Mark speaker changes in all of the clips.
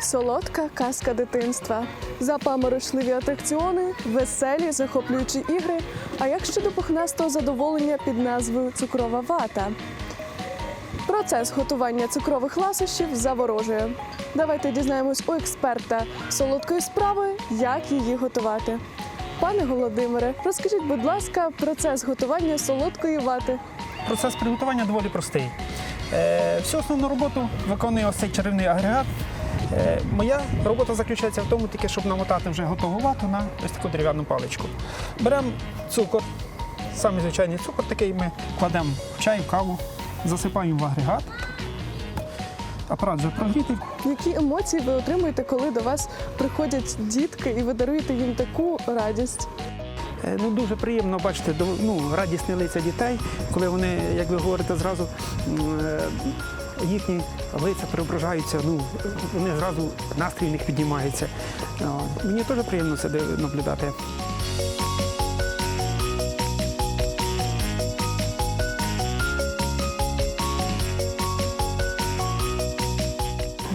Speaker 1: Солодка казка дитинства, запаморочливі атракціони, веселі, захоплюючі ігри. А як щодо пухнастого задоволення під назвою Цукрова вата? Процес готування цукрових ласощів заворожує. Давайте дізнаємось у експерта солодкої справи, як її готувати. Пане Володимире, розкажіть, будь ласка, процес готування солодкої вати.
Speaker 2: Процес приготування доволі простий. Е, всю основну роботу виконує ось цей чарівний агрегат. Е, моя робота заключається в тому, тільки щоб намотати вже готову вату на ось таку дерев'яну паличку. Беремо цукор, самий звичайний цукор, такий ми кладемо в чай, в каву, засипаємо в агрегат. Апарат вже прогрітий.
Speaker 1: Які емоції ви отримуєте, коли до вас приходять дітки і ви даруєте їм таку радість?
Speaker 2: Е, Ну, дуже приємно бачити ну, радісні лиця дітей, коли вони, як ви говорите, зразу е, їхні лиця переображаються, ну, вони зразу настрій в них піднімається. Мені теж приємно це наблюдати.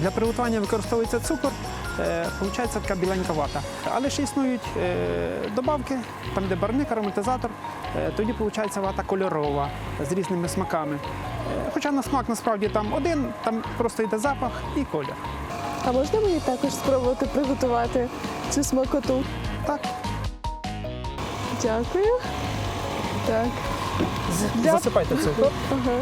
Speaker 2: Для приготування використовується цукор, получається така біленька вата. Але ще існують е, добавки, там де барник, ароматизатор, е, тоді виходить вата кольорова з різними смаками. Е, Хоча на смак насправді там один, там просто йде запах і колір.
Speaker 1: А можна мені також спробувати приготувати цю смакоту?
Speaker 2: Так,
Speaker 1: Дякую. Так. Для-
Speaker 2: засипайте цукор.
Speaker 1: Ага.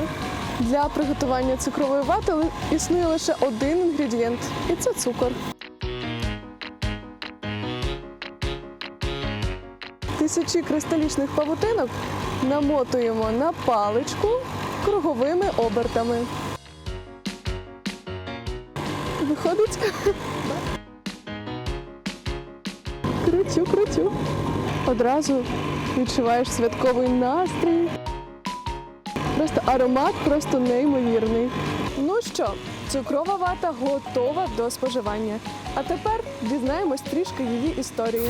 Speaker 1: Для приготування цукрової вати існує лише один інгредієнт, і це цукор. Тисячі кристалічних павутинок намотуємо на паличку круговими обертами. Виходить? Крутю, крутю. Одразу відчуваєш святковий настрій. Просто аромат просто неймовірний. Ну що, цукрова вата готова до споживання. А тепер дізнаємось трішки її історії.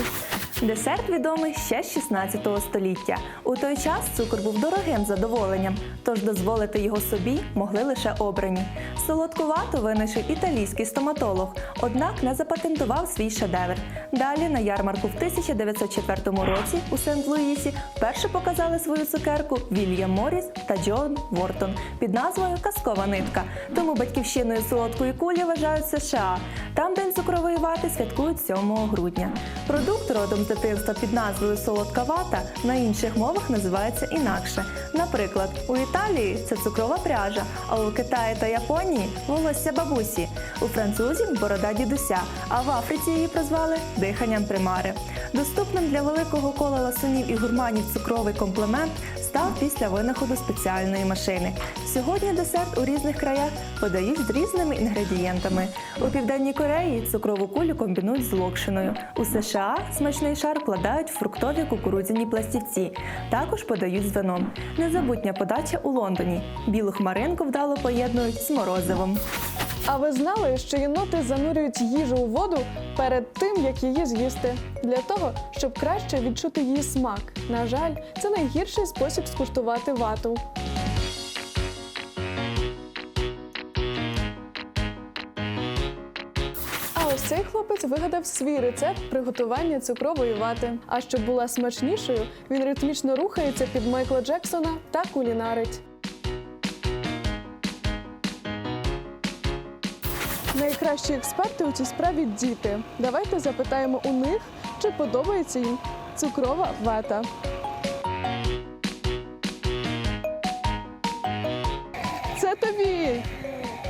Speaker 3: Десерт відомий ще з 16 століття. У той час цукор був дорогим задоволенням, тож дозволити його собі могли лише обрані. Солодку вату винайшов італійський стоматолог, однак не запатентував свій шедевр. Далі на ярмарку в 1904 році у Сент-Луїсі вперше показали свою цукерку Вільям Морріс та Джон Вортон під назвою Казкова нитка. Тому батьківщиною солодкої кулі вважають США. Там день цукрової вати святкують 7 грудня. Продукт родом дитинства під назвою Солодка вата на інших мовах називається інакше. Наприклад, у Італії це цукрова пряжа, а у Китаї та Японії волосся бабусі. У французів борода дідуся, а в Африці її прозвали диханням примари. Доступним для великого кола ласунів і гурманів цукровий комплемент став після винаходу спеціальної машини. Сьогодні десерт у різних краях подають з різними інгредієнтами. У південній Кореї цукрову кулю комбінують з локшиною. У США смачний шар вкладають в фруктові кукурудзяні пластівці. Також подають з вином. Незабутня подача у Лондоні. Білу хмаринку вдало поєднують з морозивом.
Speaker 1: А ви знали, що єноти занурюють їжу у воду перед тим, як її з'їсти, для того, щоб краще відчути її смак. На жаль, це найгірший спосіб скуштувати вату. Ось цей хлопець вигадав свій рецепт приготування цукрової вати. А щоб була смачнішою, він ритмічно рухається під Майкла Джексона та кулінарить. Найкращі експерти у цій справі діти. Давайте запитаємо у них, чи подобається їм цукрова вата. Це тобі.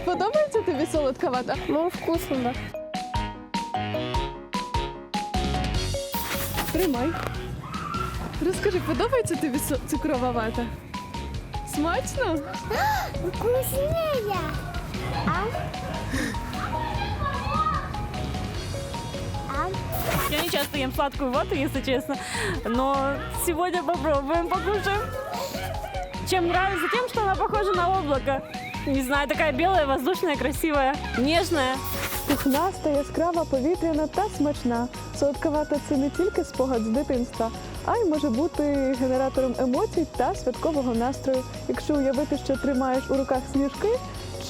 Speaker 1: Подобається тобі солодка вата?
Speaker 4: Ну, вкусно, да.
Speaker 1: Тримай. Розкажи, подобається тобі цукрова вата? Смачно?
Speaker 4: Вкуснее. А? А?
Speaker 5: Я не часто ем сладкую вату, если честно, но сегодня попробуем, покушаем. Чем нравится? Тем, что она похожа на облако. Не знаю, такая белая, воздушная, красивая, нежная.
Speaker 1: Пухнаста, яскрава, повітряна та смачна. Солодка це не тільки спогад з дитинства, а й може бути генератором емоцій та святкового настрою. Якщо уявити, що тримаєш у руках сніжки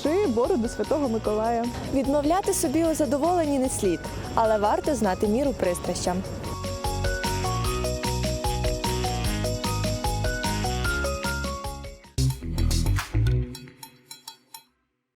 Speaker 1: чи бороду Святого Миколая.
Speaker 3: Відмовляти собі у задоволенні не слід, але варто знати міру пристращам.